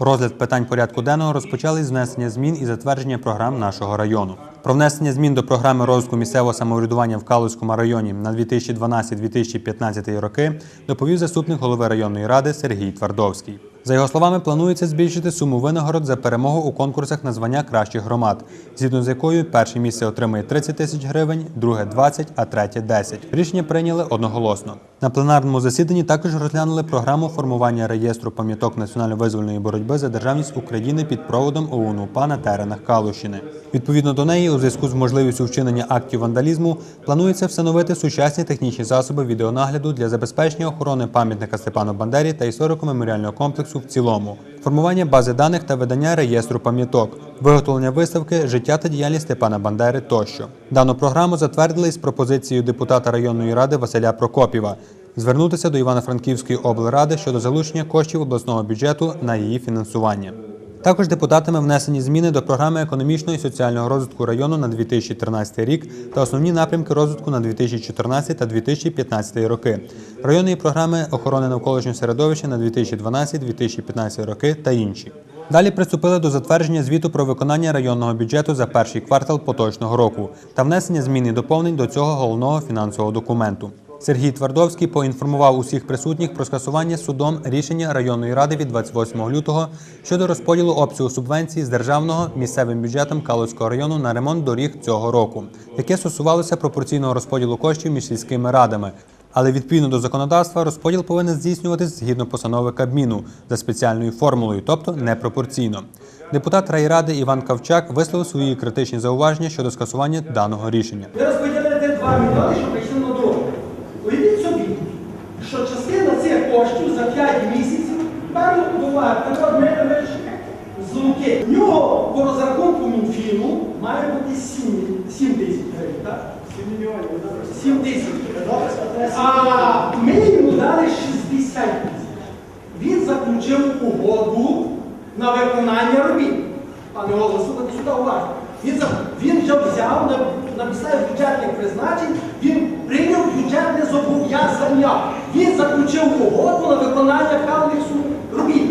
Розгляд питань порядку денного розпочали з внесення змін і затвердження програм нашого району. Про внесення змін до програми розвитку місцевого самоврядування в Калузькому районі на 2012-2015 роки доповів заступник голови районної ради Сергій Твардовський. За його словами, планується збільшити суму винагород за перемогу у конкурсах на звання кращих громад, згідно з якою перше місце отримає 30 тисяч гривень, друге 20, а третє 10. Рішення прийняли одноголосно. На пленарному засіданні також розглянули програму формування реєстру пам'яток національно-визвольної боротьби за державність України під проводом ОУН УПА на теренах Калущини. Відповідно до неї, у зв'язку з можливістю вчинення актів вандалізму, планується встановити сучасні технічні засоби відеонагляду для забезпечення охорони пам'ятника Степану Бандері та історико-меморіального комплексу в цілому, формування бази даних та видання реєстру пам'яток, виготовлення виставки Життя та діяльність Степана Бандери тощо. Дану програму затвердили із пропозицією депутата районної ради Василя Прокопіва звернутися до Івано-Франківської облради щодо залучення коштів обласного бюджету на її фінансування. Також депутатами внесені зміни до програми економічного і соціального розвитку району на 2013 рік та основні напрямки розвитку на 2014 та 2015 роки, районної програми охорони навколишнього середовища на 2012-2015 роки та інші. Далі приступили до затвердження звіту про виконання районного бюджету за перший квартал поточного року та внесення змін і доповнень до цього головного фінансового документу. Сергій Твардовський поінформував усіх присутніх про скасування судом рішення районної ради від 28 лютого щодо розподілу обсягу субвенції з державного місцевим бюджетом Калуського району на ремонт доріг цього року, яке стосувалося пропорційного розподілу коштів між сільськими радами. Але відповідно до законодавства розподіл повинен здійснюватись згідно постанови Кабміну за спеціальною формулою, тобто непропорційно. Депутат райради Іван Кавчак висловив свої критичні зауваження щодо скасування даного рішення. Ви розподілите 2 мільйони, щоб прийшли на дорогу. Уявіть собі, що частина цих коштів за 5 місяців до уваги Петро Дмитрович з Луки. В нього по розрахунку Мінфіну має бути 7, 7 тисяч гривень, так? 7 мільйонів. 7 тисяч. А ми йому дали 60 тисяч. Він заключив угоду на виконання робіт. Пане голово, слухайте сюди уважно. Він, він вже взяв на, на бюджетних призначень, він прийняв бюджетне зобов'язання. Він заключив угоду на виконання певних робіт.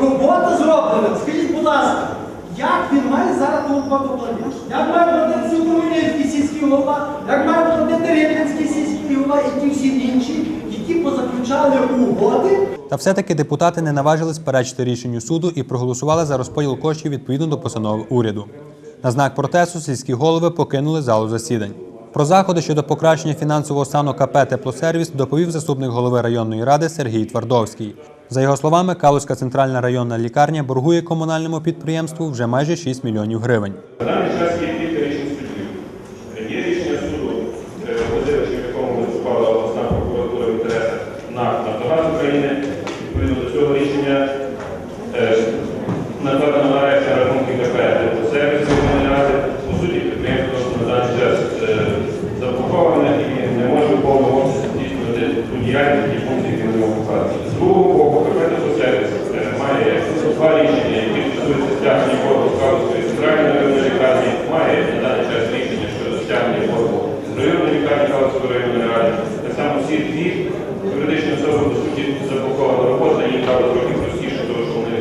Робота зроблена. Скажіть, будь ласка, як він має зараз ту угоду платити? Як має платити Сухомирівський сільський голова, як має платити Рівненський сільський голова і ті всі інші, які позаключали угоди Та все-таки депутати не наважились перечити рішенню суду і проголосували за розподіл коштів відповідно до постанови уряду. На знак протесту сільські голови покинули залу засідань. Про заходи щодо покращення фінансового стану КП Теплосервіс доповів заступник голови районної ради Сергій Твардовський. За його словами, Калузька центральна районна лікарня боргує комунальному підприємству вже майже 6 мільйонів гривень. На даний час є рішень судів. Є рішення суду, е, позивачем якому виступала обласна прокуратура в інтересах НАК «Нафтогаз України». Відповідно до цього рішення е, накладено арешт на рахунки КП «Теплосервіс» Верховної Ради. По суті, підприємство на даний час е, заблоковане і не може в повному обсязі здійснювати ту діяльність і функції, які вони виконують. З другого боку, КП «Теплосервіс» е, має які стосуються стягнення боргу з Калузької центральної районної лікарні, має на даний час рішення щодо стягнення боргу з районної лікарні Калузької районної ради. Так само всі дві юридичні особи, по суті, заблокована робота, їм право трохи простіше, тому що вони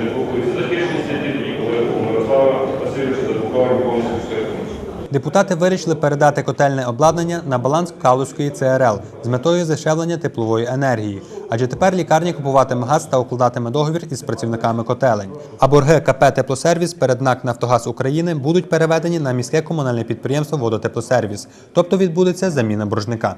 не блокуються захищені тоді коли у Мирослава Васильовича заблоковані повністю. Депутати вирішили передати котельне обладнання на баланс Калузької ЦРЛ з метою зашевлення теплової енергії, адже тепер лікарня купуватиме газ та укладатиме договір із працівниками котелень. А борги КП Теплосервіс перед НАК Нафтогаз України будуть переведені на міське комунальне підприємство Водотеплосервіс, тобто відбудеться заміна боржника.